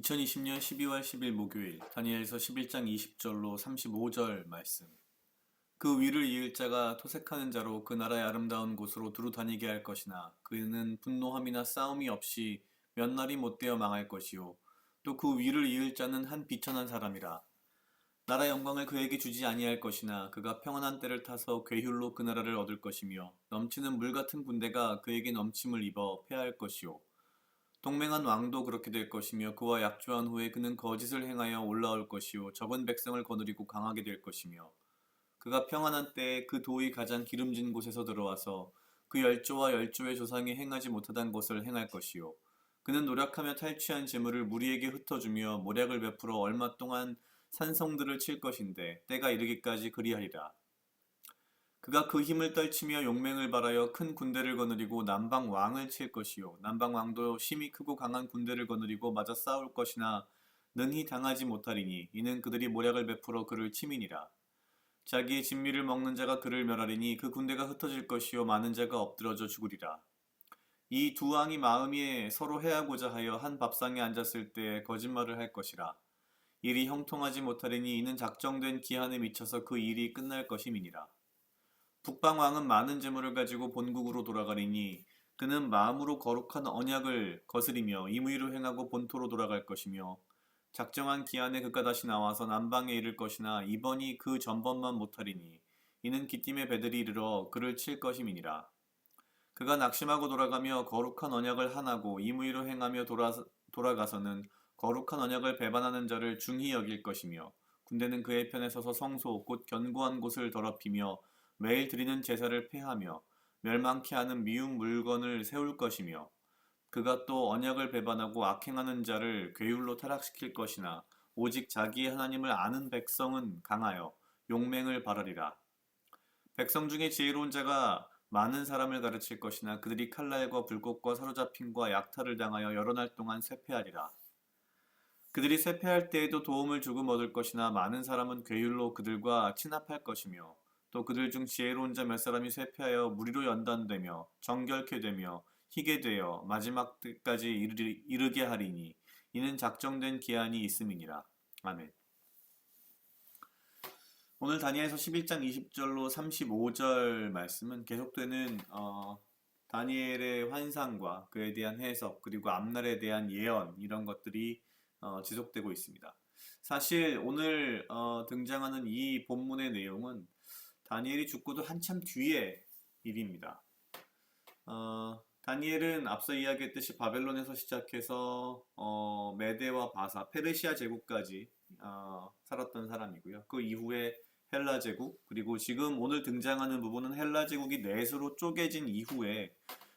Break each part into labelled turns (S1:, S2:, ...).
S1: 2020년 12월 10일 목요일 다니엘서 11장 20절로 35절 말씀. 그 위를 이을 자가 토색하는 자로 그 나라의 아름다운 곳으로 두루 다니게 할 것이나 그는 분노함이나 싸움이 없이 몇 날이 못되어 망할 것이요. 또 그 위를 이을 자는 한 비천한 사람이라. 나라 영광을 그에게 주지 아니할 것이나 그가 평안한 때를 타서 괴휼로 그 나라를 얻을 것이며 넘치는 물 같은 군대가 그에게 넘침을 입어 패할 것이요 동맹한 왕도 그렇게 될 것이며 그와 약조한 후에 그는 거짓을 행하여 올라올 것이요 적은 백성을 거느리고 강하게 될 것이며 그가 평안한 때에 그 도의 가장 기름진 곳에서 들어와서 그 열조와 열조의 조상이 행하지 못하던 것을 행할 것이요 그는 노력하며 탈취한 재물을 무리에게 흩어주며 모략을 베풀어 얼마 동안 산성들을 칠 것인데 때가 이르기까지 그리하리라 그가 그 힘을 떨치며 용맹을 발하여 큰 군대를 거느리고 남방 왕을 칠 것이요. 남방 왕도 힘이 크고 강한 군대를 거느리고 맞아 싸울 것이나 능히 당하지 못하리니 이는 그들이 모략을 베풀어 그를 치민이라. 자기의 진미를 먹는 자가 그를 멸하리니 그 군대가 흩어질 것이요. 많은 자가 엎드러져 죽으리라. 이 두 왕이 마음이 서로 해하고자 하여 한 밥상에 앉았을 때 거짓말을 할 것이라. 일이 형통하지 못하리니 이는 작정된 기한에 미쳐서 그 일이 끝날 것임이니라 북방왕은 많은 재물을 가지고 본국으로 돌아가리니 그는 마음으로 거룩한 언약을 거스리며 임의로 행하고 본토로 돌아갈 것이며 작정한 기한에 그가 다시 나와서 남방에 이를 것이나 이번이 그 전번만 못하리니 이는 기띔의 배들이 이르러 그를 칠 것임이니라. 그가 낙심하고 돌아가며 거룩한 언약을 하나고 임의로 행하며 돌아, 돌아가서는 거룩한 언약을 배반하는 자를 중히 여길 것이며 군대는 그의 편에 서서 성소 곧 견고한 곳을 더럽히며 매일 드리는 제사를 폐하며 멸망케 하는 미운 물건을 세울 것이며 그가 또 언약을 배반하고 악행하는 자를 괴율로 타락시킬 것이나 오직 자기의 하나님을 아는 백성은 강하여 용맹을 바라리라. 백성 중에 지혜로운 자가 많은 사람을 가르칠 것이나 그들이 칼날과 불꽃과 사로잡힘과 약탈을 당하여 여러 날 동안 쇠패하리라. 그들이 쇠패할 때에도 도움을 조금 얻을 것이나 많은 사람은 괴율로 그들과 친합할 것이며 또 그들 중 지혜로운 자 몇 사람이 쇠패하여 무리로 연단되며 정결케 되며 희게 되어 마지막 때까지 이르, 이르게 하리니 이는 작정된 기한이 있음이니라. 아멘. 오늘 다니엘서 11장 20절로 35절 말씀은 계속되는 어, 다니엘의 환상과 그에 대한 해석 그리고 앞날에 대한 예언 이런 것들이 어, 지속되고 있습니다. 사실 오늘 어, 등장하는 이 본문의 내용은 다니엘이 죽고도 한참 뒤의 일입니다. 어, 다니엘은 앞서 이야기했듯이 바벨론에서 시작해서 어, 메데와 바사, 페르시아 제국까지 어, 살았던 사람이고요. 그 이후에 헬라 제국, 그리고 지금 오늘 등장하는 부분은 헬라 제국이 넷으로 쪼개진 이후에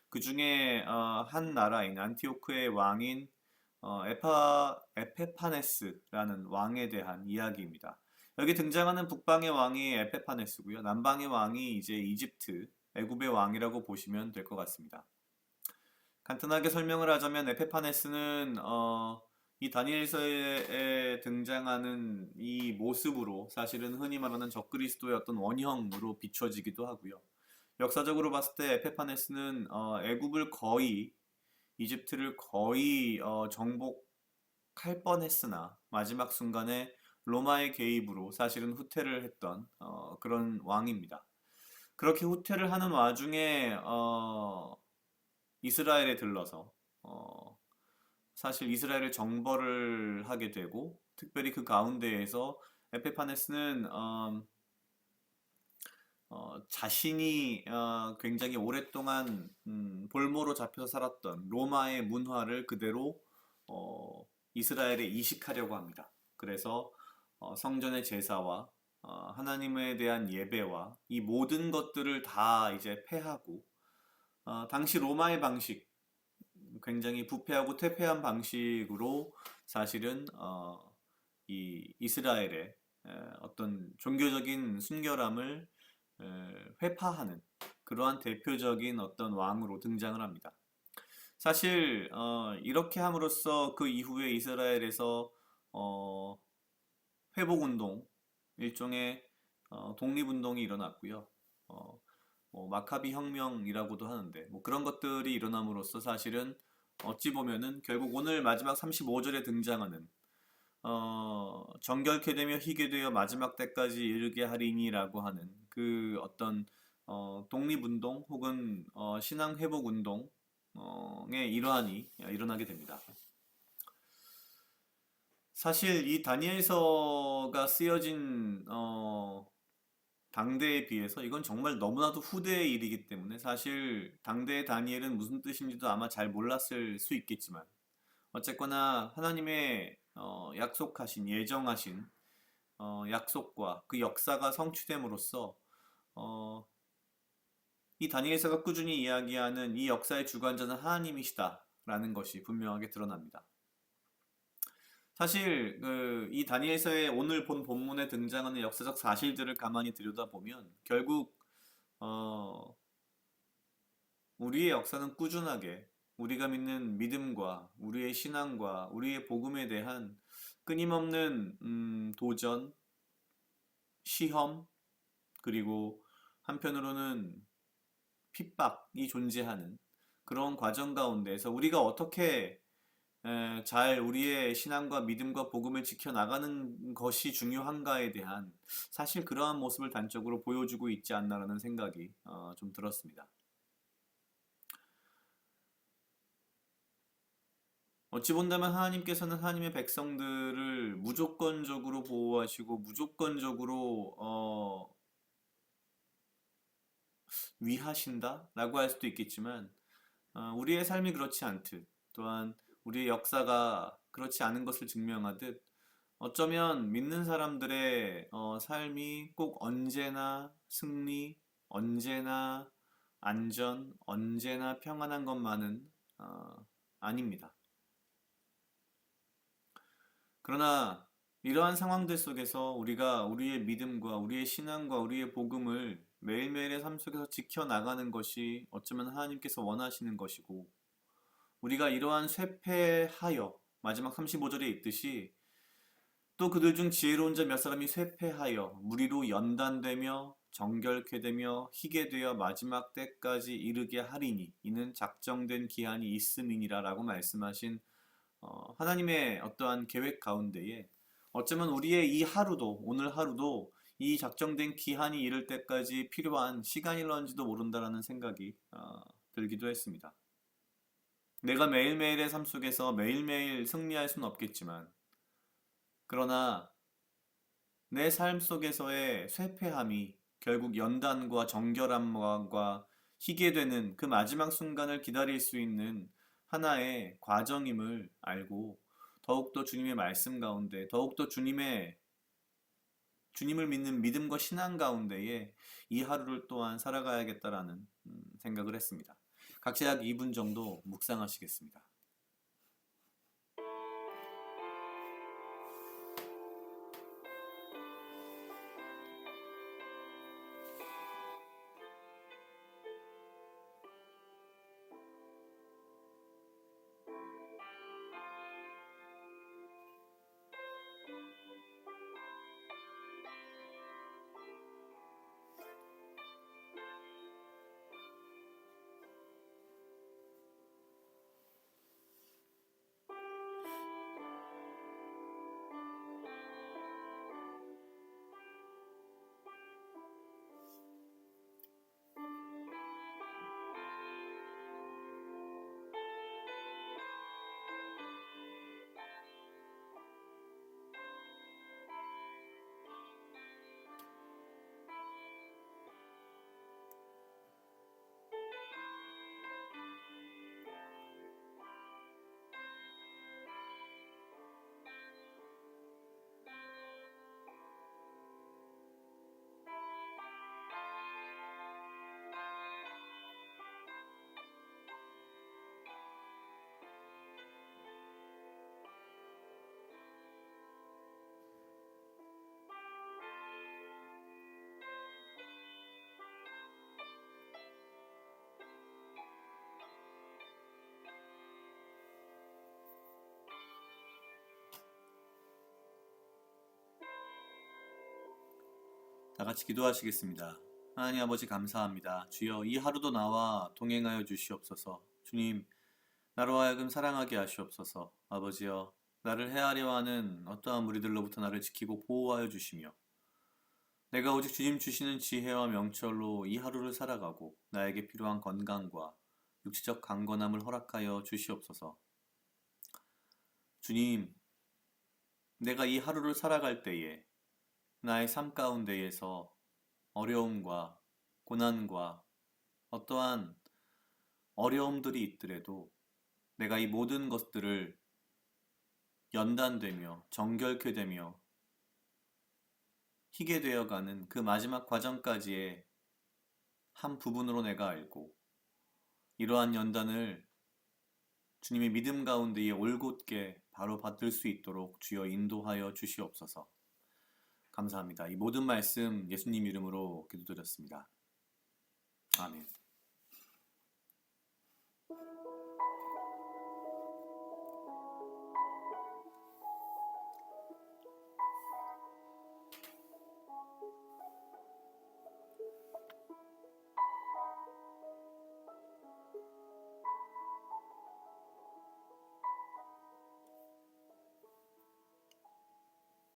S1: 그 중에 어, 한 나라인 안티오크의 왕인 어, 에파, 에페파네스라는 왕에 대한 이야기입니다. 여기 등장하는 북방의 왕이 에페파네스고요. 남방의 왕이 이제 이집트, 애굽의 왕이라고 보시면 될 것 같습니다. 간단하게 설명을 하자면 에페파네스는 어, 이 다니엘서에 등장하는 이 모습으로 사실은 흔히 말하는 적그리스도의 어떤 원형으로 비춰지기도 하고요. 역사적으로 봤을 때 에페파네스는 어, 애굽을 거의 이집트를 거의 어, 정복할 뻔했으나 마지막 순간에 로마의 개입으로 사실은 후퇴를 했던 어, 그런 왕입니다. 그렇게 후퇴를 하는 와중에 어, 이스라엘에 들러서 어, 사실 이스라엘을 정벌을 하게 되고 특별히 그 가운데에서 에페파네스는 어, 어, 자신이 어, 굉장히 오랫동안 음, 볼모로 잡혀서 살았던 로마의 문화를 그대로 어, 이스라엘에 이식하려고 합니다. 그래서 어, 성전의 제사와 어, 하나님에 대한 예배와 이 모든 것들을 다 이제 폐하고 어, 당시 로마의 방식 굉장히 부패하고 퇴폐한 방식으로 사실은 어, 이 이스라엘의 에, 어떤 종교적인 순결함을 에, 회파하는 그러한 대표적인 어떤 왕으로 등장을 합니다. 사실 어, 이렇게 함으로써 그 이후에 이스라엘에서 어, 회복운동, 일종의 어, 독립운동이 일어났고요. 어, 뭐 마카비 혁명이라고도 하는데 뭐 그런 것들이 일어남으로써 사실은 어찌 보면은 결국 오늘 마지막 35절에 등장하는 어, 정결케 되며 희게 되어 마지막 때까지 이르게 하리니라고 하는 그 어떤 어, 독립운동 혹은 어, 신앙 회복 운동의 일환이 일어나게 됩니다. 사실 이 다니엘서가 쓰여진 어, 당대에 비해서 이건 정말 너무나도 후대의 일이기 때문에 사실 당대의 다니엘은 무슨 뜻인지도 아마 잘 몰랐을 수 있겠지만 어쨌거나 하나님의 어, 약속하신 예정하신 어, 약속과 그 역사가 성취됨으로써 어, 이 다니엘서가 꾸준히 이야기하는 이 역사의 주관자는 하나님이시다라는 것이 분명하게 드러납니다. 사실 그 이 다니엘서의 오늘 본 본문에 등장하는 역사적 사실들을 가만히 들여다보면 결국 어, 우리의 역사는 꾸준하게 우리가 믿는 믿음과 우리의 신앙과 우리의 복음에 대한 끊임없는 음, 도전, 시험, 그리고 한편으로는 핍박이 존재하는 그런 과정 가운데서 우리가 어떻게 에, 잘 우리의 신앙과 믿음과 복음을 지켜나가는 것이 중요한가에 대한 사실 그러한 모습을 단적으로 보여주고 있지 않나라는 생각이 어, 좀 들었습니다. 어찌 본다면 하나님께서는 하나님의 백성들을 무조건적으로 보호하시고 무조건적으로 어, 위하신다라고 할 수도 있겠지만 어, 우리의 삶이 그렇지 않듯 또한 우리의 역사가 그렇지 않은 것을 증명하듯 어쩌면 믿는 사람들의 어, 삶이 꼭 언제나 승리, 언제나 안전, 언제나 평안한 것만은 어, 아닙니다. 그러나 이러한 상황들 속에서 우리가 우리의 믿음과 우리의 신앙과 우리의 복음을 매일매일의 삶 속에서 지켜나가는 것이 어쩌면 하나님께서 원하시는 것이고 우리가 이러한 쇠패하여 마지막 35절에 있듯이 또 그들 중 지혜로운 자 몇 사람이 쇠패하여 무리로 연단되며 정결케 되며 희게 되어 마지막 때까지 이르게 하리니 이는 작정된 기한이 있음이니라 라고 말씀하신 어, 하나님의 어떠한 계획 가운데에 어쩌면 우리의 이 하루도 오늘 하루도 이 작정된 기한이 이를 때까지 필요한 시간일런지도 모른다라는 생각이 어, 들기도 했습니다. 내가 매일매일의 삶 속에서 매일매일 승리할 수는 없겠지만, 그러나 내 삶 속에서의 쇠폐함이 결국 연단과 정결함과 희게 되는 그 마지막 순간을 기다릴 수 있는 하나의 과정임을 알고 더욱더 주님의 말씀 가운데, 더욱더 주님의 주님을 믿는 믿음과 신앙 가운데에 이 하루를 또한 살아가야겠다라는 음, 생각을 했습니다. 각자 약 2분 정도 묵상하시겠습니다. 다 같이 기도하시겠습니다. 하나님 아버지 감사합니다. 주여 이 하루도 나와 동행하여 주시옵소서. 주님, 나로 하여금 사랑하게 하시옵소서. 아버지여, 나를 해하려 하는 어떠한 무리들로부터 나를 지키고 보호하여 주시며, 내가 오직 주님 주시는 지혜와 명철로 이 하루를 살아가고 나에게 필요한 건강과 육체적 강건함을 허락하여 주시옵소서. 주님, 내가 이 하루를 살아갈 때에 나의 삶 가운데에서 어려움과 고난과 어떠한 어려움들이 있더라도 내가 이 모든 것들을 연단되며 정결케 되며 희게 되어가는 그 마지막 과정까지의 한 부분으로 내가 알고 이러한 연단을 주님의 믿음 가운데에 올곧게 바로 받들 수 있도록 주여 인도하여 주시옵소서. 감사합니다. 이 모든 말씀 예수님 이름으로 기도드렸습니다. 아멘.